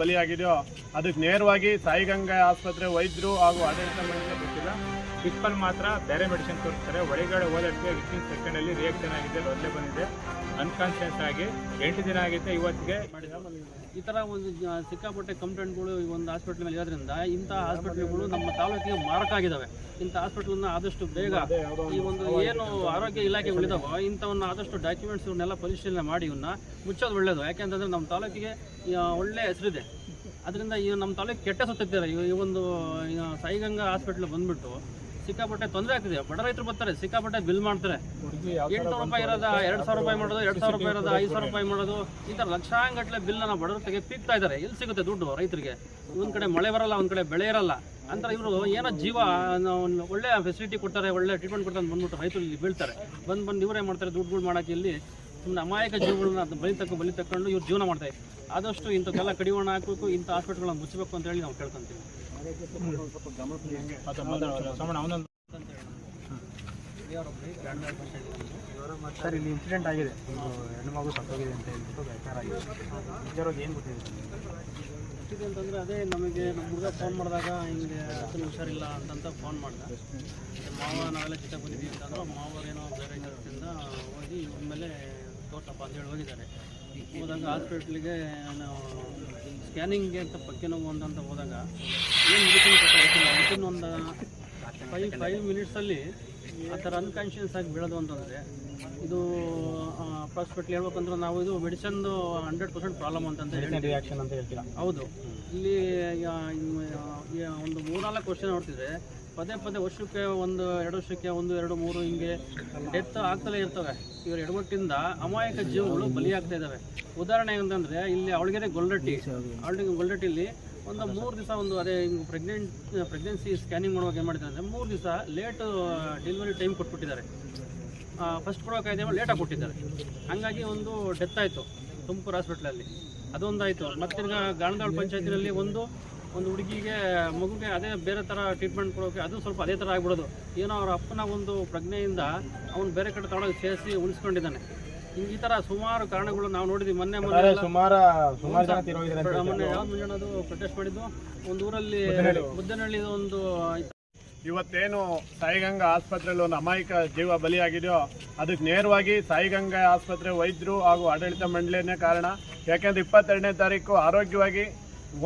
ಬಲಿಯಾಗಿದೆಯೋ ಅದಕ್ಕೆ ನೇರವಾಗಿ ಸಾಯಿಗಂಗಾ ಆಸ್ಪತ್ರೆ ವೈದ್ಯರು ಹಾಗೂ ಆಡಳಿತ ಮಂಡಳಿ ಗೊತ್ತಿಲ್ಲ. ಪ್ರಿನ್ಸಿಪಲ್ ಮಾತ್ರ ಬೇರೆ ಮೆಡಿಸಿನ್ ತೋರಿಸ್ತಾರೆ. ಒಳಗಡೆ ಹೋದಕ್ಕೆ ವಿತಿನ್ ಸೆಕೆಂಡಲ್ಲಿ ರಿಯಾಕ್ಷನ್ ಆಗಿದೆ, ಲೊಳ್ಳೆ ಬಂದಿದೆ. ಅನ್ಕಾನ್ಶಿಯಸ್ ಆಗಿ ಎಂಟು ದಿನ ಆಗಿದೆ ಇವತ್ತಿಗೆ ಈ ಥರ ಒಂದು ಸಿಕ್ಕಾಪಟ್ಟೆ ಕಂಪ್ಲೇಂಟ್ಗಳು ಈ ಒಂದು ಹಾಸ್ಪಿಟ್ಲ್ ಇರೋದ್ರಿಂದ ಇಂಥ ಹಾಸ್ಪಿಟ್ಲ್ಗಳು ನಮ್ಮ ತಾಲೂಕಿಗೆ ಮಾರಕ ಆಗಿದ್ದಾವೆ ಇಂಥ ಹಾಸ್ಪಿಟ್ಲನ್ನ ಆದಷ್ಟು ಬೇಗ ಈ ಒಂದು ಏನು ಆರೋಗ್ಯ ಇಲಾಖೆ ಇಲಾಖೆಗಳಿದಾವೋ ಇಂಥವನ್ನ ಆದಷ್ಟು ಡಾಕ್ಯುಮೆಂಟ್ಸ್ ಇವನ್ನೆಲ್ಲ ಪರಿಶೀಲನೆ ಮಾಡಿ ಇವನ್ನ ಮುಚ್ಚೋದು ಒಳ್ಳೆಯದು ಯಾಕೆಂತಂದ್ರೆ ನಮ್ಮ ತಾಲೂಕಿಗೆ ಒಳ್ಳೆಯ ಹೆಸರಿದೆ. ಅದರಿಂದ ಈ ನಮ್ಮ ತಾಲೂಕು ಕೆಟ್ಟ ಸುತ್ತಿದ್ದಾರೆ ಈ ಒಂದು ಸಾಯಿಗಂಗಾ ಹಾಸ್ಪಿಟ್ಲ್ ಬಂದ್ಬಿಟ್ಟು ಸಿಕ್ಕಾಪಟ್ಟೆ ತೊಂದರೆ ಆಗ್ತಿದೆ. ಬಡ ರೈತರು ಬರ್ತಾರೆ ಸಿಕ್ಕಾಪಟ್ಟೆ ಬಿಲ್ ಮಾಡ್ತಾರೆ. ಎಂಟುನೂರು ರೂಪಾಯಿ ಇರೋದ ಎರಡ್ ಸಾವಿರ ರೂಪಾಯಿ ಮಾಡೋದು ಎರಡು ಸಾವಿರ ರೂಪಾಯಿ ಇರೋದ ಐದು ಸಾವಿರ ರೂಪಾಯಿ ಮಾಡೋದು ಈ ಥರ ಲಕ್ಷಾಂಗಟ್ಟಲೆ ಬಿಲ್ಲನ್ನು ಬಡವರು ತೆಗೆ ಪೀಕ್ತಾ ಇದ್ದಾರೆ. ಎಲ್ಲಿ ಸಿಗುತ್ತೆ ದುಡ್ಡು ರೈತರಿಗೆ? ಒಂದ್ ಕಡೆ ಮಳೆ ಬರಲ್ಲ ಒಂದ್ ಕಡೆ ಬೆಳೆ ಇರಲ್ಲ. ಅಂತ ಇವರು ಏನೋ ಜೀವ ಒಳ್ಳೆ ಫೆಸಿಲಿಟಿ ಕೊಡ್ತಾರೆ ಒಳ್ಳೆ ಟ್ರೀಟ್ಮೆಂಟ್ ಕೊಡ್ತಾರೆ ಅಂತ ಬಂದ್ಬಿಟ್ಟು ರೈತರು ಇಲ್ಲಿ ಬೀಳ್ತಾರೆ. ಬಂದು ಬಂದು ಇವರೇ ಮಾಡ್ತಾರೆ ದುಡ್ಡುಗಳು ಮಾಡಕ್ಕೆ ಇಲ್ಲಿ. ಸುಮ್ಮನೆ ಅಮಾಯಕ ಜೀವಗಳನ್ನ ಬಲಿ ತಕ್ಕ ಬಲಿ ತಕ್ಕೊಂಡು ಇವ್ರು ಜೀವನ ಮಾಡ್ತಾರೆ ಆದಷ್ಟು ಇಂಥಕ್ಕೆಲ್ಲ ಕಡಿವಾಣ ಹಾಕಬೇಕು ಇಂಥ ಹಾಸ್ಪಿಟ್ಲ್ಗಳನ್ನ ಮುಚ್ಚಬೇಕು ಅಂತ ಹೇಳಿ ನಾವು ಕೇಳ್ಕೊಂತೀವಿ. ಸರ್ ಇಲ್ಲಿ ಇನ್ಸಿಡೆಂಟ್ ಆಗಿದೆ. ಒಂದು ಹೆಣ್ಣು ಮಗು ಸತ್ತೋಗಿದೆ ಅಂತ ಹೇಳ್ಬಿಟ್ಟು ಬೇಕಾರ ಆಗಿದೆ ನಿಜವಾಗಿ ಏನು ಗೊತ್ತಿದೆ ಗೊತ್ತಿದೆ ಅಂತಂದರೆ ಅದೇ ನಮಗೆ ನಮ್ಮ ಹುಡುಗ ಫೋನ್ ಮಾಡಿದಾಗ ಹಿಂಗೆ ಅತನ ಹುಷಾರಿಲ್ಲ ಅಂತಂತ ಫೋನ್ ಮಾಡಿದೆ ಮಾವ ನಾವೆಲ್ಲ ಜೊತೆ ಬಂದಿದ್ದೀವಿ ಅಂತಂದ್ರೆ ಮಾವರೇನೋ ಬೇರೆ ಹೋಗಿ ಇವ್ರ ಮೇಲೆ ತೋಟಪ್ಪ ಅಂತ ಹೇಳಿ ಹೋಗಿದ್ದಾರೆ ಹೋದಾಗ ಹಾಸ್ಪಿಟ್ಲಿಗೆ ನಾವು ಸ್ಕ್ಯಾನಿಂಗ್ಗೆ ಅಂತ ಪಕ್ಕೆ ನೋವು ಅಂತ ಹೋದಾಗ ಏನು ಮೆಡಿಸಿನ್ ಕೊಟ್ಟಿಲ್ಲ ಮೆಡಿಸಿನ್ ಒಂದು ಫೈವ್ ಫೈವ್ ಮಿನಿಟ್ಸಲ್ಲಿ ಆ ಥರ ಅನ್ಕಾನ್ಷಿಯಸ್ ಆಗಿ ಬೀಳೋದು ಅಂತಂದರೆ ಇದು ಅಪ್ರಾಕ್ಸಿಮೇಟ್ಲಿ ಹೇಳ್ಬೇಕಂದ್ರೆ ನಾವು ಇದು ಮೆಡಿಸನ್ದು ಹಂಡ್ರೆಡ್ ಪರ್ಸೆಂಟ್ ಪ್ರಾಬ್ಲಮ್ ಅಂತ ಹೇಳಿ ರಿಯಾಕ್ಷನ್ ಅಂತ ಹೇಳ್ತೀರಾ? ಹೌದು. ಇಲ್ಲಿ ಒಂದು ಮೂರ್ನಾಲ್ಕು ವರ್ಷ ನೋಡ್ತಿದ್ರೆ ಪದೇ ಪದೇ ವರ್ಷಕ್ಕೆ ಒಂದು, ಎರಡು ವರ್ಷಕ್ಕೆ ಒಂದು, ಎರಡು, ಮೂರು ಹಿಂಗೆ ಡೆತ್ ಆಗ್ತಲೇ ಇರ್ತವೆ. ಇವರು ಎಡವಟ್ಟಿಂದ ಅಮಾಯಕ ಜೀವಗಳು ಬಲಿಯಾಗ್ತಾ ಇದ್ದಾವೆ ಉದಾಹರಣೆ ಅಂತಂದರೆ ಇಲ್ಲಿ ಅವಳಿಗೆ ಗೊಲ್ರಟ್ಟಿ ಅವಳಿಗೆ ಗೊಲ್ರಟ್ಟಿಲಿ ಒಂದು ಮೂರು ದಿವಸ ಒಂದು ಅದೇ ಹಿಂಗೆ ಪ್ರೆಗ್ನೆಂಟ್ ಪ್ರೆಗ್ನೆನ್ಸಿ ಸ್ಕ್ಯಾನಿಂಗ್ ಮಾಡುವಾಗ ಏನು ಮಾಡಿದ್ದಾರೆ ಅಂದರೆ, ಮೂರು ದಿವಸ ಲೇಟ್ ಡೆಲಿವರಿ ಟೈಮ್ ಕೊಟ್ಬಿಟ್ಟಿದ್ದಾರೆ. ಫಸ್ಟ್ ಕೊಡೋಕಾಯ್ದೆ ಲೇಟಾಗಿ ಕೊಟ್ಟಿದ್ದಾರೆ. ಹಾಗಾಗಿ ಒಂದು ಡೆತ್ ಆಯಿತು ತುಮಕೂರು ಹಾಸ್ಪಿಟ್ಲಲ್ಲಿ ಅದೊಂದಾಯಿತು. ಮತ್ತೆ ಗಾಣದಾಳ್ ಪಂಚಾಯತಿನಲ್ಲಿ ಒಂದು ಒಂದು ಹುಡುಗಿಗೆ ಮಗುಗೆ ಅದೇ ಬೇರೆ ಥರ ಟ್ರೀಟ್ಮೆಂಟ್ ಕೊಡೋಕೆ ಅದು ಸ್ವಲ್ಪ ಅದೇ ಥರ ಆಗ್ಬಿಡೋದು. ಏನೋ ಅವ್ರ ಅಪ್ಪನ ಒಂದು ಪ್ರಜ್ಞೆಯಿಂದ ಅವನು ಬೇರೆ ಕಡೆ ತಗೊಂಡು ಸೇರಿಸಿ ಉಳಿಸ್ಕೊಂಡಿದ್ದಾನೆ. ಹಿಂಗೆ ಈ ಥರ ಸುಮಾರು ಕಾರಣಗಳು ನಾವು ನೋಡಿದ್ವಿ. ಮೊನ್ನೆ ಮೊನ್ನೆ ಸುಮಾರು ಸುಮಾರು ಜನ ಮೊನ್ನೆ ಯಾವ್ದು ಮುಂಜಾನೆ ಅದು ಪ್ರೊಟೆಸ್ಟ್ ಮಾಡಿದ್ದು. ಒಂದು ಊರಲ್ಲಿ ಮುದ್ದನಹಳ್ಳಿ. ಒಂದು ಇವತ್ತೇನು ಸಾಯಿಗಂಗಾ ಆಸ್ಪತ್ರೆಯಲ್ಲಿ ಒಂದು ಅಮಾಯಕ ಜೀವ ಬಲಿಯಾಗಿದೆಯೋ ಅದಕ್ಕೆ ನೇರವಾಗಿ ಸಾಯಿಗಂಗಾ ಆಸ್ಪತ್ರೆ ವೈದ್ಯರು ಹಾಗೂ ಆಡಳಿತ ಮಂಡಳಿಯೇ ಕಾರಣ. ಯಾಕೆಂದ್ರೆ ಇಪ್ಪತ್ತೆರಡನೇ ತಾರೀಕು ಆರೋಗ್ಯವಾಗಿ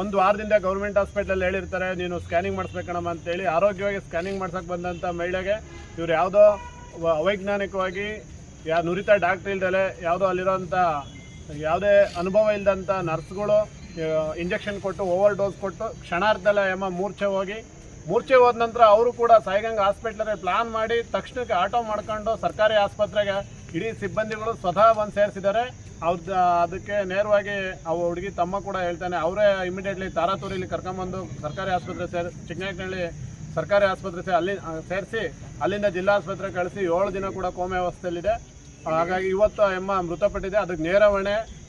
ಒಂದು ವಾರದಿಂದ ಗೌರ್ಮೆಂಟ್ ಹಾಸ್ಪಿಟ್ಲಲ್ಲಿ ಹೇಳಿರ್ತಾರೆ, ನೀನು ಸ್ಕ್ಯಾನಿಂಗ್ ಮಾಡಿಸ್ಬೇಕಣಮ್ಮ ಅಂತೇಳಿ. ಆರೋಗ್ಯವಾಗಿ ಸ್ಕ್ಯಾನಿಂಗ್ ಮಾಡ್ಸೋಕೆ ಬಂದಂಥ ಮಹಿಳೆಗೆ ಇವ್ರು ಯಾವುದೋ ಅವೈಜ್ಞಾನಿಕವಾಗಿ ಯಾ ನುರಿತ ಡಾಕ್ಟ್ರ್ ಇಲ್ದಲೆ ಯಾವುದೋ ಅಲ್ಲಿರೋಂಥ ಯಾವುದೇ ಅನುಭವ ಇಲ್ಲದಂಥ ನರ್ಸ್ಗಳು ಇಂಜೆಕ್ಷನ್ ಕೊಟ್ಟು ಓವರ್ ಡೋಸ್ ಕೊಟ್ಟು ಕ್ಷಣಾರ್ಧದಲ್ಲೇ ಎಮ್ಮ ಮೂರ್ಛೆ ಹೋಗಿ. ಮೂರ್ಛೆ ಹೋದ ನಂತರ ಅವರು ಕೂಡ ಸಾಯಿಗಂಗಾ ಹಾಸ್ಪಿಟ್ಲಲ್ಲಿ ಪ್ಲಾನ್ ಮಾಡಿ ತಕ್ಷಣಕ್ಕೆ ಆಟೋ ಮಾಡ್ಕೊಂಡು ಸರ್ಕಾರಿ ಆಸ್ಪತ್ರೆಗೆ ಇಡೀ ಸಿಬ್ಬಂದಿಗಳು ಸ್ವತಃ ಬಂದು ಸೇರಿಸಿದ್ದಾರೆ. ಅವ್ರದ್ದು ಅದಕ್ಕೆ ನೇರವಾಗಿ ಆ ಹುಡುಗಿ ತಮ್ಮ ಕೂಡ ಹೇಳ್ತಾನೆ, ಅವರೇ ಇಮಿಡಿಯೇಟ್ಲಿ ತಾರಾತೂರಿಲಿ ಕರ್ಕೊಂಬಂದು ಸರ್ಕಾರಿ ಆಸ್ಪತ್ರೆ ಸೇರಿ ಚಿಕ್ಕನಹಳ್ಳಿ ಸರ್ಕಾರಿ ಆಸ್ಪತ್ರೆ ಸೇ, ಅಲ್ಲಿ ಸೇರಿಸಿ, ಅಲ್ಲಿಂದ ಜಿಲ್ಲಾ ಆಸ್ಪತ್ರೆ ಕಳಿಸಿ ಏಳು ದಿನ ಕೂಡ ಕೋಮೆ ಅವಸ್ಥೆಯಲ್ಲಿದೆ. ಹಾಗಾಗಿ ಇವತ್ತು ಎಮ್ಮ ಮೃತಪಟ್ಟಿದೆ. ಅದಕ್ಕೆ ನೇರ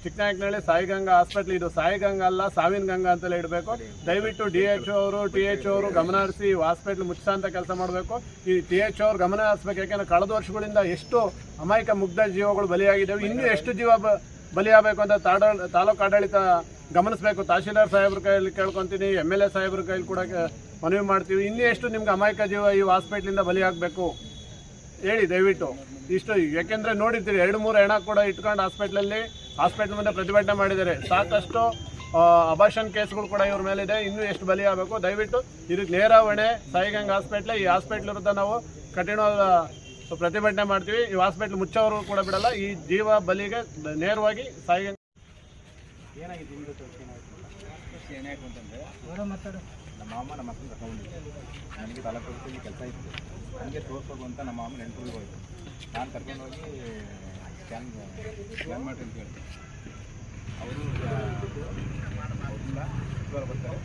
ಚಿಕ್ಕನಾಯಕನಹಳ್ಳಿ ಸಾಯಿಗಂಗಾ ಹಾಸ್ಪಿಟ್ಲ್ ಇದು. ಸಾಯಿಗಂಗಾ ಅಲ್ಲ, ಸಾವಿನ ಗಂಗಾ ಅಂತಲೇ ಇಡಬೇಕು. ದಯವಿಟ್ಟು ಡಿ ಎಚ್ ಅವರು, ಟಿ ಎಚ್ ಅವರು ಗಮನ ಹರಿಸಿ ಹಾಸ್ಪಿಟ್ಲ್ ಅಂತ ಕೆಲಸ ಮಾಡಬೇಕು. ಈ ಟಿ ಎಚ್ ಅವ್ರು ಗಮನ ಹರಿಸ್ಬೇಕು. ಯಾಕೆಂದ್ರೆ ಕಳೆದ ವರ್ಷಗಳಿಂದ ಎಷ್ಟು ಅಮಾಯಕ ಮುಗ್ಧ ಜೀವಗಳು ಬಲಿಯಾಗಿದ್ದಾವೆ. ಇನ್ನೂ ಎಷ್ಟು ಜೀವ ಬಲಿಯಾಗಬೇಕು ಅಂತ ತಾಡ, ತಾಲೂಕು ಆಡಳಿತ ಗಮನಿಸಬೇಕು. ತಹಶೀಲ್ದಾರ್ ಸಾಹೇಬ್ರ ಕೈಯಲ್ಲಿ ಕೇಳ್ಕೊತೀನಿ, ಎಂ ಎಲ್ ಎ ಸಾಹೇಬ್ರ ಕೈಯಲ್ಲಿ ಕೂಡ ಮನವಿ ಮಾಡ್ತೀವಿ. ಇನ್ನೂ ಎಷ್ಟು ನಿಮ್ಗೆ ಅಮಾಯಕ ಜೀವ ಈ ಹಾಸ್ಪಿಟ್ಲಿಂದ ಬಲಿಯಾಗಬೇಕು? ಹೇಳಿ ದಯವಿಟ್ಟು. ಇಷ್ಟು, ಯಾಕೆಂದ್ರೆ ನೋಡಿರ್ತೀರಿ, ಎರಡು ಮೂರು ಹೆಣ ಕೂಡ ಇಟ್ಕೊಂಡು ಹಾಸ್ಪಿಟ್ಲಲ್ಲಿ ಹಾಸ್ಪಿಟ್ಲ್ ಮುಂದೆ ಪ್ರತಿಭಟನೆ ಮಾಡಿದ್ದಾರೆ. ಸಾಕಷ್ಟು ಅಬಾಷನ್ ಕೇಸ್ಗಳು ಕೂಡ ಇವ್ರ ಮೇಲಿದೆ. ಇನ್ನೂ ಎಷ್ಟು ಬಲಿ ಆಗಬೇಕು? ದಯವಿಟ್ಟು ಇದಕ್ಕೆ ನೇರ ಹೊಣೆ. ಸಾಯಿಗಂಗ್ ಹಾಸ್ಪಿಟ್ಲ್ ಈ ಹಾಸ್ಪಿಟ್ಲ್ ವಿರುದ್ಧ ನಾವು ಕಠಿಣವಾದ ಪ್ರತಿಭಟನೆ ಮಾಡ್ತೀವಿ. ಈ ಹಾಸ್ಪಿಟ್ಲ್ ಮುಚ್ಚೋರು ಕೂಡ ಬಿಡಲ್ಲ. ಈ ಜೀವ ಬಲಿಗೆ ನೇರವಾಗಿ ಸಾಯಿಗಂಗ್ ಏನಾಗಿದೆ ಇವತ್ತು ಏನಾಯ್ತು ಅಂತಂದರೆ ಮಾತಾಡು. ನಮ್ಮ ಮಾಮ ನಮ್ಮ ಅಪ್ಪನ ಕರ್ಕೊಂಡಿದ್ದೆ ನನಗೆ ತಾಲೂಕು ಕೆಲಸ ಇತ್ತು. ನನಗೆ ತೋರಿಸೋದು ಅಂತ ನಮ್ಮ ಮಾಮ ನೆಂಟೂರಿಗೆ ಹೋಯ್ತು. ನಾನು ಕರ್ಕೊಂಡೋಗಿ ಸ್ಕ್ಯಾನ್ ಮಾಡಿ ಅಂತ ಹೇಳ್ತಾರೆ ಅವರು ಶುಕ್ರವಾರ ಬರ್ತಾರೆ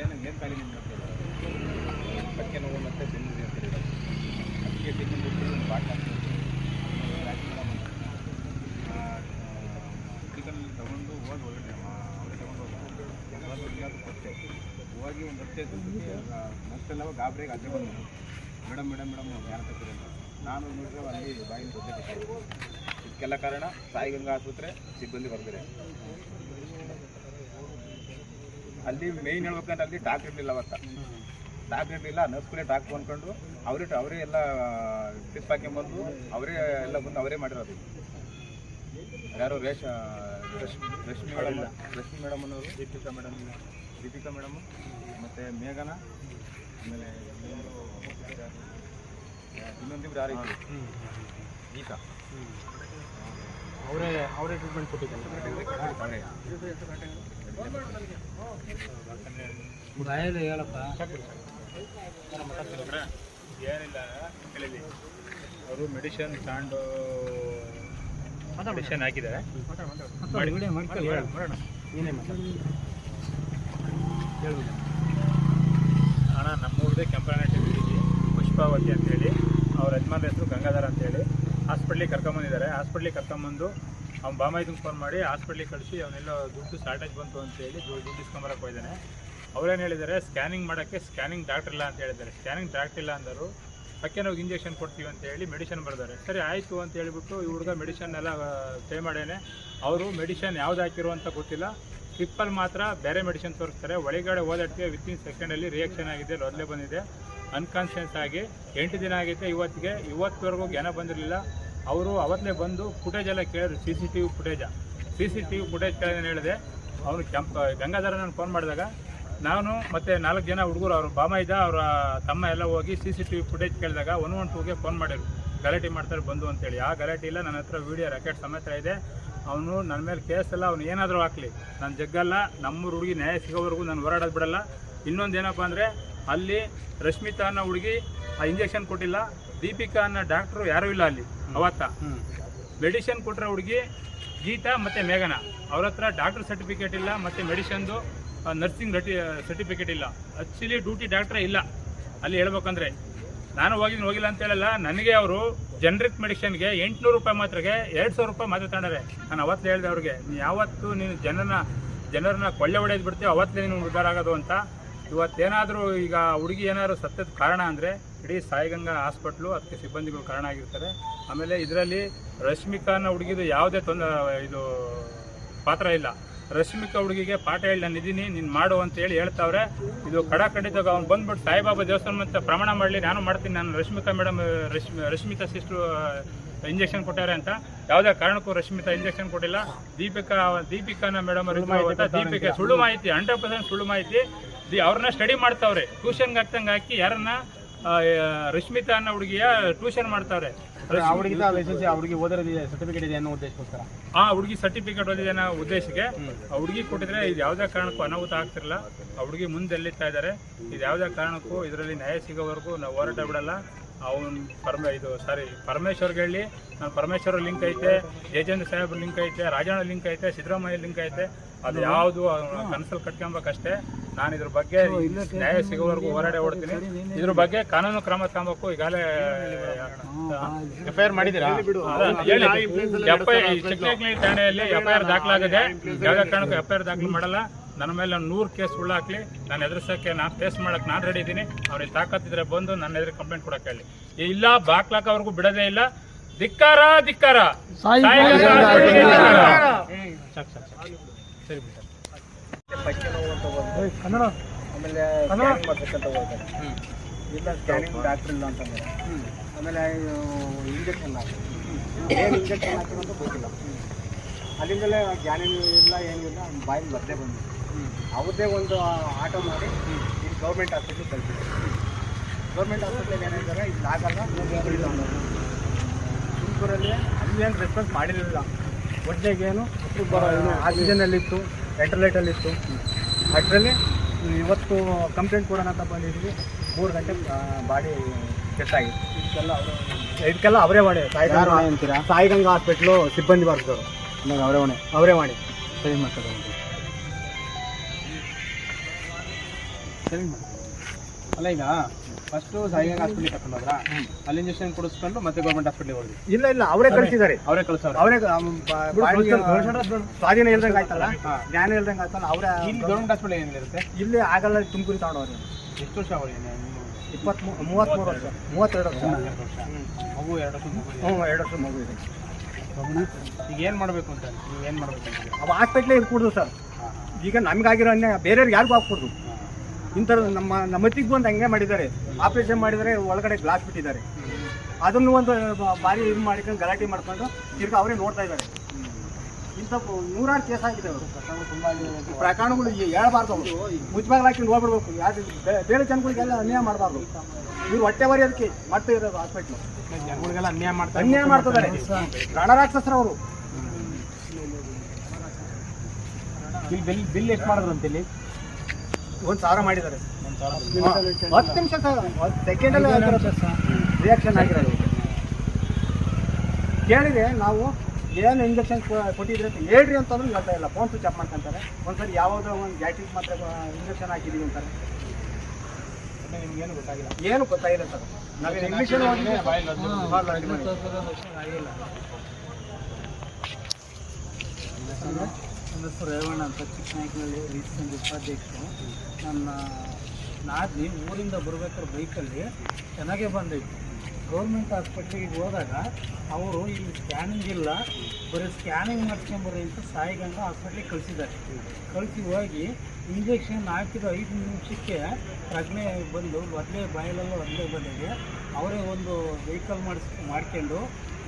ಏನು ಏನು ಕಾಯಿಲೆ ಮಾಡ್ತಾರೆ ಪಕ್ಕೆ ನೋವು ಮತ್ತು ಬೆನ್ನು ಅಂತ ಹೇಳಿದ್ರು ಅದಕ್ಕೆ ಒಂದು ಬಾಟ್ಲ ಮೆಡಿಕಲ್ ತಗೊಂಡು ಹೋಗಿ ಒಳಗಡೆ ಅವ್ರಿಗೆ ತಗೊಂಡು ಹೋಗಿ ಕೊಟ್ಟೆ. ಹೋಗಿ ಒಂದು ಹತ್ತೆ ಮತ್ತೆಲ್ಲ ಗಾಬರಿಗೆ ಅದೇ ಬಂದು ಮೇಡಮ್ ಮೇಡಮ್ ಮೇಡಮ್, ಯಾರು ತಗ್ತೀರಿ ನಾನು ನೋಡಿದ್ರೆ ಅಲ್ಲಿ ಗೊತ್ತೇ ಇದಕ್ಕೆಲ್ಲ ಕಾರಣ ಸಾಯಿಗಂಗಾ ಆಸ್ಪತ್ರೆ ಸಿಬ್ಬಂದಿ ಬರ್ತಾರೆ. ಅಲ್ಲಿ ಮೇಯ್ನ್ ಹೇಳ್ಬೇಕಂದ್ರೆ ಅಲ್ಲಿ ಡಾಕ್ಟರ್ ಇರಲಿಲ್ಲ ಅವತ್ತ. ಡಾಕ್ಟರ್ ಇರಲಿಲ್ಲ ನರ್ಸ್ಗಳೇ ಡಾಕ್ಟರ್ ಅಂದ್ಕೊಂಡು ಅವರೇ ಅವರೇ ಎಲ್ಲ ಟಿಪ್ ಹಾಕೊಂಬಂದು ಅವರೇ ಎಲ್ಲ ಬಂದು ಅವರೇ ಮಾಡಿರೋದು. ಯಾರು ರೇಷ್ ರಶ್ಮಿ ಮೇಡಮ್ ರಶ್ಮಿ ಮೇಡಮ್ ಅನ್ನೋರು, ದೀಪಿಕಾ ಮೇಡಮ್ ದೀಪಿಕಾ ಮೇಡಮ್ ಮತ್ತು ಮೇಘನ, ಆಮೇಲೆ ಇನ್ನೊಂದು ಯಾರು ಗೀತಾ. ಅವರೇ ಅವರೇ ಟ್ರೀಟ್ಮೆಂಟ್ ಕೊಟ್ಟಿದ್ದಾರೆ. ಬಾಯಲ್ಲಿ ಹೇಳಪ್ಪ. ಏನಿಲ್ಲ ಹೇಳಿ ಅವರು ಮೆಡಿಷನ್ ತಗೊಂಡು ಮೆಡಿಷನ್ ಹಾಕಿದ್ದಾರೆ. ಅಣ್ಣ ನಮ್ಮ ನಮ್ಮೂರದೇ ಕೆಂಪನಹಟ್ಟಿ ಪುಷ್ಪಾವತಿ ಅಂತೇಳಿ ಯಜಮಾನ್ರ ಹೆಸರು ಗಂಗಾಧರ ಅಂತೇಳಿ. ಹಾಸ್ಪಿಟ್ಲಿಗೆ ಕರ್ಕೊಂಬಂದಿದ್ದಾರೆ. ಹಾಸ್ಪಿಟ್ಲಿಗೆ ಕರ್ಕೊಂಬಂದು ಅವ್ನು ಬಾಮಾಯ್ದಂಗೆ ಫೋನ್ ಮಾಡಿ ಹಾಸ್ಪಿಟ್ಲಿಗೆ ಕಳಿಸಿ ಅವನೆಲ್ಲ ದುಡ್ಡು ಶಾರ್ಟೇಜ್ ಬಂತು ಅಂತೇಳಿ ದುಡ್ಡು ದುಡ್ಡು ಇಸ್ಕೊಂಬರಕ್ಕೆ ಹೋಗಿದ್ದಾನೆ. ಅವ್ರೇನು ಹೇಳಿದ್ದಾರೆ ಸ್ಕ್ಯಾನಿಂಗ್ ಮಾಡೋಕ್ಕೆ ಸ್ಕ್ಯಾನಿಂಗ್ ಡಾಕ್ಟರ್ ಇಲ್ಲ ಅಂತ ಹೇಳಿದ್ದಾರೆ. ಸ್ಕ್ಯಾನಿಂಗ್ ಡಾಕ್ಟರ್ ಇಲ್ಲ ಅಂದರು. ಅಕ್ಕೆ ನಾವು ಇಂಜೆಕ್ಷನ್ ಕೊಡ್ತೀವಿ ಅಂತ ಹೇಳಿ ಮೆಡಿಷನ್ ಬರ್ತಾರೆ ಸರಿ, ಆಯಿತು ಅಂತ ಹೇಳಿಬಿಟ್ಟು ಈ ಹುಡುಗ ಮೆಡಿಷನ್ ಎಲ್ಲ ಪೇ ಮಾಡೇನೆ ಅವರು ಮೆಡಿಷನ್ ಯಾವ್ದು ಹಾಕಿರೋ ಅಂತ ಗೊತ್ತಿಲ್ಲ. ಟ್ರಿಪ್ಪಲ್ಲಿ ಮಾತ್ರ ಬೇರೆ ಮೆಡಿಷನ್ ತೋರಿಸ್ತಾರೆ. ಒಳಗಡೆ ಓದಾಡ್ತೀವಿ ವಿತಿನ್ ಸೆಕೆಂಡಲ್ಲಿ ರಿಯಾಕ್ಷನ್ ಆಗಿದೆ ಲೊದಲೆ ಬಂದಿದೆ. ಅನ್ಕಾನ್ಷಿಯಸ್ ಆಗಿ ಎಂಟು ದಿನ ಆಗೈತೆ, ಇವತ್ತಿಗೆ ಇವತ್ತುವರೆಗೂ ಜನ ಬಂದಿರಲಿಲ್ಲ. ಅವರು ಅವತ್ತೇ ಬಂದು ಫುಟೇಜ್ ಎಲ್ಲ ಕೇಳಿದ್ರು C C T V footage C C T V footage ಕೇಳಿದ್ರೆ ಹೇಳಿದೆ. ಅವನು ಕೆಂಪ ಗಂಗಾಧರ ನಾನು ಫೋನ್ ಮಾಡಿದಾಗ ನಾನು ಮತ್ತು ನಾಲ್ಕು ಜನ ಹುಡುಗರು, ಅವರು ಬಾಮ ಇದ್ದ ಅವರ ತಮ್ಮ ಎಲ್ಲ ಹೋಗಿ C C T V footage ಕೇಳಿದಾಗ ಒನ್ ಒನ್ ಟೂಗೆ ಫೋನ್ ಮಾಡಿದ್ರು. ಗಲಾಟೆ ಮಾಡ್ತಾರೆ, ಬಂದು ಅಂತೇಳಿ. ಆ ಗಲಾಟೆ ಇಲ್ಲ, ನನ್ನ ಹತ್ರ ವೀಡಿಯೋ ರೆಕಾರ್ಡ್ ಸಮೇತ ಇದೆ. ಅವನು ನನ್ನ ಮೇಲೆ ಕೇಸ್ ಎಲ್ಲ, ಅವ್ನು ಏನಾದರೂ ಹಾಕಲಿ. ನಾನು ಜಗ್ಗಲ್ಲ, ನಮ್ಮೂರು ಹುಡುಗಿ ನ್ಯಾಯ ಸಿಗೋವರೆಗೂ ನಾನು ಹೋರಾಡೋದು ಬಿಡಲ್ಲ. ಇನ್ನೊಂದು ಏನಪ್ಪ ಅಂದರೆ ಅಲ್ಲಿ ರಶ್ಮಿತಾ ಅನ್ನೋ ಹುಡುಗಿ ಆ ಇಂಜೆಕ್ಷನ್ ಕೊಟ್ಟಿಲ್ಲ. ದೀಪಿಕಾ ಅನ್ನೋ ಡಾಕ್ಟ್ರು ಯಾರೂ ಇಲ್ಲ ಅಲ್ಲಿ ಅವತ್ತ. ಮೆಡಿಸಿನ್ ಕೊಟ್ಟರೆ ಹುಡುಗಿ ಗೀತಾ ಮತ್ತು ಮೇಘನ. ಅವ್ರ ಹತ್ರ ಡಾಕ್ಟರ್ ಸರ್ಟಿಫಿಕೇಟ್ ಇಲ್ಲ ಮತ್ತು ಮೆಡಿಷನ್ದು ನರ್ಸಿಂಗ್ ಸರ್ಟಿಫಿಕೇಟ್ ಇಲ್ಲ. ಆ್ಯಕ್ಚುಲಿ ಡ್ಯೂಟಿ ಡಾಕ್ಟ್ರೇ ಇಲ್ಲ. ಅಲ್ಲಿ ಹೇಳ್ಬೇಕಂದ್ರೆ ನಾನು ಹೋಗಿದ್ದೀನಿ ಹೋಗಿಲ್ಲ ಅಂತ ಹೇಳಲ್ಲ ನನಗೆ ಅವರು ಜನರಿಕ್ ಮೆಡಿಷನ್ಗೆ ಎಂಟುನೂರು ರೂಪಾಯಿ ಮಾತ್ರಗೆ ಎರಡು ಸಾವಿರ ರೂಪಾಯಿ ಮಾತ್ರ ತಗೊಂಡಾರೆ. ನಾನು ಅವತ್ತು ಹೇಳಿದೆ ಅವ್ರಿಗೆ ನೀವು ಯಾವತ್ತು ನೀನು ಜನರನ್ನ ಜನರನ್ನ ಕೊಳ್ಳೆ ಹೊಡೆದು ಬಿಡ್ತೀವಿ ಅವತ್ತೇ ನೀನು ಉದ್ಧಾರ ಆಗೋದು ಅಂತ. ಇವತ್ತೇನಾದರೂ ಈಗ ಹುಡುಗಿ ಏನಾದರೂ ಸತ್ಯದ ಕಾರಣ ಅಂದರೆ ಇಡೀ ಸಾಯಿಗಂಗಾ ಹಾಸ್ಪಿಟ್ಲು ಅದಕ್ಕೆ ಸಿಬ್ಬಂದಿಗಳು ಕಾರಣ ಆಗಿರ್ತಾರೆ. ಆಮೇಲೆ ಇದರಲ್ಲಿ ರಶ್ಮಿಕಾನ ಹುಡುಗಿದು ಯಾವುದೇ ತೊಂದರೆ ಇದು ಪಾತ್ರ ಇಲ್ಲ. ರಶ್ಮಿಕಾ ಹುಡುಗಿಗೆ ಪಾಠ ಹೇಳಿ ನಾನು ಇದ್ದೀನಿ ನೀನು ಮಾಡು ಅಂತ ಹೇಳಿ ಹೇಳ್ತಾವ್ರೆ. ಇದು ಕಡ ಖಂಡಿತ ಅವ್ನು ಬಂದ್ಬಿಟ್ಟು ಸಾಯಿಬಾಬಾ ದೇವಸ್ಥಾನ ಮತ್ತೆ ಪ್ರಮಾಣ ಮಾಡಲಿ, ನಾನು ಮಾಡ್ತೀನಿ, ನಾನು Rashmika madam, Rashmi, Rashmita sister injection ಕೊಟ್ಟಾರೆ ಅಂತ. ಯಾವುದೇ ಕಾರಣಕ್ಕೂ ರಶ್ಮಿತಾ ಇಂಜೆಕ್ಷನ್ ಕೊಟ್ಟಿಲ್ಲ. ದೀಪಿಕಾ ದೀಪಿಕಾನ ಮೇಡಮ್ ದೀಪಿಕಾ ಸುಳ್ಳು ಮಾಹಿತಿ ಹಂಡ್ರೆಡ್ ಪರ್ಸೆಂಟ್ ಸುಳ್ಳು ಮಾಹಿತಿ. ದಿ- ಅವ್ರನ್ನ ಸ್ಟಡಿ ಮಾಡ್ತಾವ್ರೆ. ಟ್ಯೂಷನ್ಗೆ ಹಾಕ್ತಂಗೆ ಹಾಕಿ ಯಾರನ್ನ ರಶ್ಮಿತಾ ಅನ್ನೋ ಹುಡುಗಿಯ ಟ್ಯೂಷನ್ ಮಾಡ್ತಾವ್ರೆ. ಆ ಹುಡುಗಿ ಸರ್ಟಿಫಿಕೇಟ್ ಓದಿದೆ ಅನ್ನೋ ಉದ್ದೇಶಕ್ಕೆ ಆ ಹುಡುಗಿ ಕೊಟ್ಟಿದ್ರೆ ಇದು ಯಾವ್ದೇ ಕಾರಣಕ್ಕೂ ಅನಾಹುತ ಆಗ್ತಿರಲ್ಲ ಆ ಹುಡುಗಿ ಮುಂದೆ ಎಲ್ಲಿತ್ತಾ ಇದ್ದಾರೆ ಇದು ಯಾವುದೇ ಕಾರಣಕ್ಕೂ ಇದರಲ್ಲಿ ನ್ಯಾಯ ಸಿಗೋವರೆಗೂ ನಾವು ಹೋರಾಟ ಬಿಡಲ್ಲ. ಅವನು ಪರಮ ಇದು ಸಾರಿ ಪರಮೇಶ್ವರ್ಗೆ ಹೇಳಿ. ನಾನು ಪರಮೇಶ್ವರ ಲಿಂಕ್ ಐತೆ ಜಯಚಂದ್ರ ಸಾಹೇಬ್ರ ಲಿಂಕ್ ಐತೆ ರಾಜಣ್ಣ ಲಿಂಕ್ ಐತೆ ಸಿದ್ದರಾಮಯ್ಯ ಲಿಂಕ್ ಐತೆ. ಅದು ಯಾವುದು ಕನಸಲ್ಲಿ ಕಟ್ಕೊಂಬೇಕಷ್ಟೇ. ನಾನು ಇದ್ರ ಬಗ್ಗೆ ನ್ಯಾಯ ಸಿಗೋವರೆಗೂ ಹೋರಾಡಿ ಓಡ್ತೀನಿ. ಇದ್ರ ಬಗ್ಗೆ ಕಾನೂನು ಕ್ರಮ ತಗೋಬೇಕು ಈಗಾಗಲೇ ಎಫ್ ಐ ಆರ್ ಮಾಡಿದ್ದೀರಾ? ಚಿಕ್ಕನಹಳ್ಳಿ ಠಾಣೆಯಲ್ಲಿ ಎಫ್ಐಆರ್ ದಾಖಲಾಗಿದೆ. ಯಾವ್ದೇ ಕಾರಣಕ್ಕೂ ಎಫ್ಐಆರ್ ದಾಖಲು ಮಾಡಲ್ಲ. ನನ್ನ ಮೇಲೆ ನೂರು ಕೇಸ್ ಉಳ್ಳಾಕಲಿ ಹಾಕ್ಲಿ ನಾನು ಎದುರಿಸೋಕ್ಕೆ ನಾನು ಫೇಸ್ ಮಾಡೋಕ್ಕೆ ನಾನು ರೆಡಿ ಇದ್ದೀನಿ. ಅವ್ರಿಗೆ ತಾಕತ್ತಿದ್ರೆ ಬಂದು ನನ್ನ ಎದುರು ಕಂಪ್ಲೇಂಟ್ ಕೊಡಕ್ಕೆ ಹೇಳಿ. ಇಲ್ಲ ಬಾಕ್ಲಾಕವ್ರಿಗೂ ಬಿಡೋದೇ ಇಲ್ಲ. ಧಿಕ್ಕಾರ ಧಿಕ್ಕಾರ. ಸರಿ ಆಮೇಲೆ ಇಲ್ಲ ಸ್ಕ್ಯಾನಿಂಗ್ ಡಾಕ್ಟರ್ ಇಲ್ಲ ಅಂತಂದ್ರೆ ಆಮೇಲೆ ಇಂಜೆಕ್ಷನ್ ಹಾಕಿ ಏನು ಇಂಜೆಕ್ಷನ್ ಹಾಕಿರೋದು ಗೊತ್ತಿಲ್ಲ. ಅಲ್ಲಿಂದಲೇ ಜ್ಞಾನ ಇಲ್ಲ ಏನಿಲ್ಲ ಬಾಯಲ್ಲಿ ಬರ್ತೇ ಬಂದು ಅವ್ರದ್ದೇ ಒಂದು ಆಟೋ ಮಾಡಿ ಇಲ್ಲಿ ಗೌರ್ಮೆಂಟ್ ಹಾಸ್ಪಿಟ್ಲಿಗೆ ಕಳಿಸಿದ್ರು ಗೌರ್ಮೆಂಟ್ ಹಾಸ್ಪಿಟ್ಲಿಗೆ ಏನಿದ್ದಾರೆ ಇಲ್ಲಿ ಆಗಲ್ಲ ಇಲ್ಲ ತುಮಕೂರಲ್ಲಿ ಅಲ್ಲೇನು ರೆಸ್ಪಾನ್ಸ್ ಮಾಡಿರಲಿಲ್ಲ. ಒಟ್ಟಿಗೆ ಏನು ಆಕ್ಸಿಜನಲ್ಲಿತ್ತು ವೆಂಟಿಲೇಟಲ್ಲಿತ್ತು ಅದರಲ್ಲಿ ಇವತ್ತು ಕಂಪ್ಲೇಂಟ್ ಕೊಡೋಣ ಅಂತ ಬಂದಿದ್ವಿ. ಮೂರು ಗಂಟೆ ಬಾಡಿ ಕೆಟ್ಟಾಗಿತ್ತು ಇದಕ್ಕೆಲ್ಲ ಅವರು ಇದಕ್ಕೆಲ್ಲ ಅವರೇ ಮಾಡಿ ಸಾಯಿ ಅಂತೀರಾ? ಸಾಯಿಗಂಗಾ ಹಾಸ್ಪಿಟ್ಲು ಸಿಬ್ಬಂದಿ ವರ್ಗದವರು ಅವರೇ ಹೊಣೆ. ಅವರೇ ಮಾಡಿ ಸರಿ ಮಾಡ್ತಾರೆ ಮಾಡಿ ಅಲ್ಲ ಈಗ ಫಸ್ಟು ಸಾಯಿಗಂಗ ಹಾಸ್ಪಿಟ್ಲಿಗೆ ಕರ್ಕೊಂಡು ಹೋದ್ರಾ? ಅಲ್ಲಿ ಇಂಜೆಕ್ಷನ್ ಕೊಡಿಸ್ಕೊಂಡು ಮತ್ತೆ ಗೌರ್ಮೆಂಟ್ ಹಾಸ್ಪಿಟ್ಲಿಗೆ ಹೋದ್ವಿ ಇಲ್ಲ ಇಲ್ಲ ಅವರೇ ಕಳಿಸಿದ್ದಾರೆ. ಅವರೇ ಕಳ್ಸೋರು ಅವರೇ ಸ್ವಾಧೀನ ಇಲ್ದಂಗೆ ಆಯ್ತಲ್ಲ? ಜ್ಞಾನ ಇಲ್ದಂಗೆ ಆಯ್ತಲ್ಲ? ಅವರೇ ಇಲ್ಲಿ ಗೌರ್ಮೆಂಟ್ ಹಾಸ್ಪಿಟಲ್ ಏನಿರುತ್ತೆ ಇಲ್ಲಿ ಆಗಲ್ಲ ತುಮಕೂರು ತಗೊಂಡವ್ರು ಎಷ್ಟು ವರ್ಷ ಅವ್ರಿಗೆ ಇಪ್ಪತ್ಮೂರು ಮೂವತ್ತ್ಮೂರು ವರ್ಷ. ಮೂವತ್ತೆರಡು ವರ್ಷ. ಮಗು ಎರಡು ವರ್ಷ ಹ್ಞೂ ಎರಡು ವರ್ಷ ಮಗು ಇದೆ. ಈಗ ಏನು ಮಾಡಬೇಕು ಅಂತ? ನೀವು ಏನು ಮಾಡಬೇಕು ಅಂತ? ಅವು ಹಾಸ್ಪಿಟ್ಲೇ ಇರ್ಕೂಡ್ದು ಸರ್. ಈಗ ನಮಗಾಗಿರೋ ಅನ್ಯಾಯ ಬೇರೆಯವ್ರಿಗೆ ಯಾರಿಗೂ ಹಾಕ್ಕೊಡ್ದು ಇಂಥವ್ರು ನಮ್ಮ ನಮ್ಮತ್ತಿಗೆ ಬಂದು ಹಂಗೆ ಮಾಡಿದ್ದಾರೆ. ಆಪರೇಷನ್ ಮಾಡಿದರೆ ಒಳಗಡೆ ಗ್ಲಾಸ್ ಬಿಟ್ಟಿದ್ದಾರೆ. ಅದನ್ನು ಒಂದು ಭಾರಿ ಬಾರಿ ಇದು ಮಾಡ್ಕೊಂಡು ಗಲಾಟೆ ಮಾಡ್ಕೊಂಡು ತಿರ್ಗಿ ಅವರೇ ನೋಡ್ತಾ ಇದ್ದಾರೆ. ಇಂಥ ನೂರಾರು ಕೇಸ್ ಆಗಿದೆ ಅವರು. ಪ್ರಕರಣಗಳು ಹೇಳಬಾರ್ದು ಅವರು. ಮುಚ್ಚಬಾಗ್ಲು ಹಾಕೊಂಡು ಹೋಗ್ಬಿಡ್ಬೇಕು ಯಾರು ಬೇರೆ ಜನಗಳಿಗೆಲ್ಲ ಅನ್ಯಾಯ ಮಾಡಬಾರ್ದು. ಇವ್ರು ಹೊಟ್ಟೆ ಅದಕ್ಕೆ ಮಾಡ್ತಾ ಇರೋದು ಹಾಸ್ಪಿಟ್ಲು ಜನಗಳಿಗೆಲ್ಲ ಅನ್ಯಾಯ ಮಾಡ್ತಾರೆ ಅನ್ಯಾಯ ಮಾಡ್ತಿದ್ದಾರೆ. ರಣರಾಕ್ಷಸರು ಅವರು. ಬಿಲ್ ಬಿಲ್ ಬಿಲ್ ಎಷ್ಟು ಮಾಡಿದ್ರು ಅಂತೇಳಿ? ಒಂದು ಸಾವಿರ ಮಾಡಿದ್ದಾರೆ. ಹತ್ತು ನಿಮಿಷ ಸರ್ ಸೆಕೆಂಡಲ್ಲಿ ರಿಯಾಕ್ಷನ್ ಆಗಿರೋದು. ಕೇಳಿದ್ರೆ ನಾವು ಏನು ಇಂಜೆಕ್ಷನ್ ಕೊಟ್ಟಿದ್ರೆ ಅಂತ ಹೇಳ್ರಿ ಅಂತಂದ್ರೆ ಹೇಳ್ತಾ ಇಲ್ಲ. ಫೋನ್ ಸ್ವಿಚ್ ಆಫ್ ಮಾಡ್ಕೊಂತಾರೆ. ಒಂದ್ಸರಿ ಯಾವುದೋ ಒಂದು ಗ್ಯಾಟಿಕ್ ಮಾತ್ರ ಇಂಜೆಕ್ಷನ್ ಹಾಕಿದೀವಿ ಅಂತಾರೆ. ನಿಮ್ಗೇನು ಗೊತ್ತಾಗಿಲ್ಲ. ಏನು ಗೊತ್ತಾಗಿಲ್ಲ ಸರ್. ನಾವೇನು ಇಂಗ್ಲೀಷಲ್ಲಿ ಆಗಿಲ್ಲ. ಹೆಸರು ರೇವಣ್ಣ ಅಂತ ಚಿಕ್ಕನಾಯಕನಹಳ್ಳಿ ರೀತಿ ಸಂಘ ಉಪಾಧ್ಯಕ್ಷರು. ನನ್ನ ನಾದಿ ಊರಿಂದ ಬರ್ಬೇಕಾದ್ರೆ ಬೈಕಲ್ಲಿ ಚೆನ್ನಾಗೇ ಬಂದಿತ್ತು ಗೌರ್ಮೆಂಟ್ ಆಸ್ಪತ್ರೆಗೆ ಹೋದಾಗ ಅವರು ಇಲ್ಲಿ ಸ್ಕ್ಯಾನಿಂಗ್ ಇಲ್ಲ, ಬರೀ ಸ್ಕ್ಯಾನಿಂಗ್ ಮಾಡ್ಸ್ಕೊಂಬರ್ರಿ ಅಂತ ಸಾಯಿಗಂಗ ಹಾಸ್ಪಿಟ್ಲಿಗೆ ಕಳಿಸಿದ್ದಾರೆ. ಕಳಿಸಿ ಹೋಗಿ ಇಂಜೆಕ್ಷನ್ ಹಾಕಿದ ಐದು ನಿಮಿಷಕ್ಕೆ ಪ್ರಜ್ಞೆ ಬಂದು ಮೊದಲೇ ಬಾಯಲೆಲ್ಲ ಒಂದೇ ಬಂದಿದೆ. ಅವರೇ ಒಂದು ವೆಹಿಕಲ್ ಮಾಡಿಸ್, ಮಾಡ್ಕೊಂಡು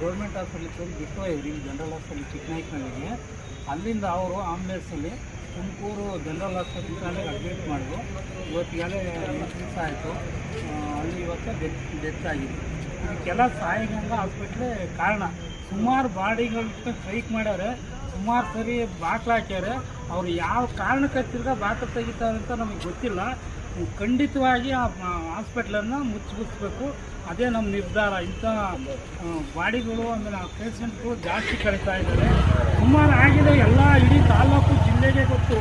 ಗೌರ್ಮೆಂಟ್ ಹಾಸ್ಪಿಟ್ಲಿಗೆ ಹೋಗಿ ಬಿಟ್ಟು ಇಲ್ಲಿ ಜನರಲ್ ಹಾಸ್ಪಿಟ್ಲಿಗೆ ಚಿಕ್ಕನಾಯಕನಹಳ್ಳಿಗೆ. ಅಲ್ಲಿಂದ ಅವರು ಆಂಬುಲೆನ್ಸಲ್ಲಿ ತುಮಕೂರು ಜನರಲ್ ಹಾಸ್ಪಿಟಲ್ಗೆ ಅಡ್ಮಿಟ್ ಮಾಡಿದ್ರು. ಇವತ್ತಿಗೆಲ್ಲ ಎಂಟು ದಿವಸ ಆಯಿತು. ಅಲ್ಲಿ ಇವತ್ತು ಡೆತ್ ಡೆತ್ ಆಗಿದೆ. ಇದಕ್ಕೆಲ್ಲ ಸಾಯಿಗಂಗಾ ಹಾಸ್ಪಿಟ್ಲೇ ಕಾರಣ. ಸುಮಾರು ಬಾಡಿಗಳನ್ನ ಸ್ಟ್ರೈಕ್ ಮಾಡ್ಯಾರೆ. ಸುಮಾರು ಸರಿ ಬಾಕ್ಲು ಹಾಕ್ಯಾರೆ ಅವ್ರು ಯಾವ ಕಾರಣಕ್ಕೆ ತಿರ್ಗ ಬಾಕ ತೆಗಿತಾರೆ ಅಂತ ನಮಗೆ ಗೊತ್ತಿಲ್ಲ. ಖಂಡಿತವಾಗಿ ಆ ಹಾಸ್ಪಿಟ್ಲನ್ನು ಮುಚ್ಚಿಬಿಡಿಸ್ಬೇಕು. ಅದೇ ನಮ್ಮ ನಿರ್ಧಾರ. ಇಂಥ ಬಾಡಿಗಳು ಆಮೇಲೆ ಆ ಪೇಷಂಟ್ಗಳು ಜಾಸ್ತಿ ಕಳೀತಾ ಇದ್ದಾರೆ. ಸುಮಾರು ಆಗಿದೆ. ಎಲ್ಲ ಇಡೀ ತಾಲೂಕು ಜಿಲ್ಲೆಗೆ ಗೊತ್ತು.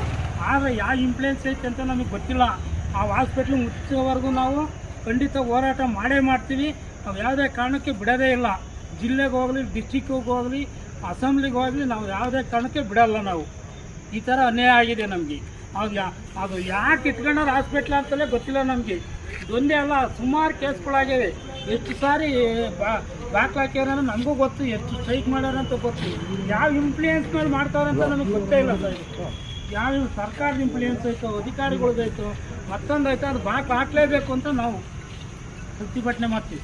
ಆದರೆ ಯಾವ ಇಂಪ್ಲೆನ್ಸ್ ಐತೆ ಅಂತ ನಮಗೆ ಗೊತ್ತಿಲ್ಲ. ಆ ಹಾಸ್ಪಿಟ್ಲ್ ಮುಚ್ಚೋವರೆಗೂ ನಾವು ಖಂಡಿತ ಹೋರಾಟ ಮಾಡೇ ಮಾಡ್ತೀವಿ. ನಾವು ಯಾವುದೇ ಕಾರಣಕ್ಕೆ ಬಿಡೋದೇ ಇಲ್ಲ. ಜಿಲ್ಲೆಗೆ ಹೋಗಲಿ ಡಿಸ್ಟಿಕ್ಕಿಗೆ ಹೋಗಲಿ ಅಸೆಂಬ್ಲಿಗೆ ಹೋಗಲಿ, ನಾವು ಯಾವುದೇ ಕಾರಣಕ್ಕೆ ಬಿಡಲ್ಲ ನಾವು. ಈ ಥರ ಅನ್ಯಾಯ ಆಗಿದೆ ನಮಗೆ. ಅದು ಯಾ ಅದು ಯಾಕೆ ಇಟ್ಕೊಂಡಾರ ಹಾಸ್ಪಿಟ್ಲ್ ಅಂತಲೇ ಗೊತ್ತಿಲ್ಲ ನಮಗೆ. ಇದೊಂದೇ ಅಲ್ಲ, ಸುಮಾರು ಕೇಸ್ಗಳಾಗಿವೆ ಎಷ್ಟು ಸಾರಿ ಬಾ ಬ್ಯಾಕ್ ಹಾಕ್ಯಾರ ನಮಗೂ ಗೊತ್ತು, ಎಷ್ಟು ಸ್ಟ್ರೈಕ್ ಮಾಡ್ಯಾರಂತ ಗೊತ್ತು. ಯಾವ ಇನ್ಫ್ಲೂಯೆನ್ಸ್ ಮೇಲೆ ಮಾಡ್ತಾರಂತ ನಮಗೆ ಗೊತ್ತೇ ಇಲ್ಲ ಯಾವ ಸರ್ಕಾರದ ಇನ್ಫ್ಲೂಯೆನ್ಸ್ ಐತೋ ಅಧಿಕಾರಿಗಳ್ದಾಯ್ತು ಮತ್ತೊಂದು ಆಯಿತು ಅದು ಬ್ಯಾಕ್ ಹಾಕ್ಲೇಬೇಕು ಅಂತ ನಾವು ಪ್ರತಿಭಟನೆ ಮಾಡ್ತೀವಿ.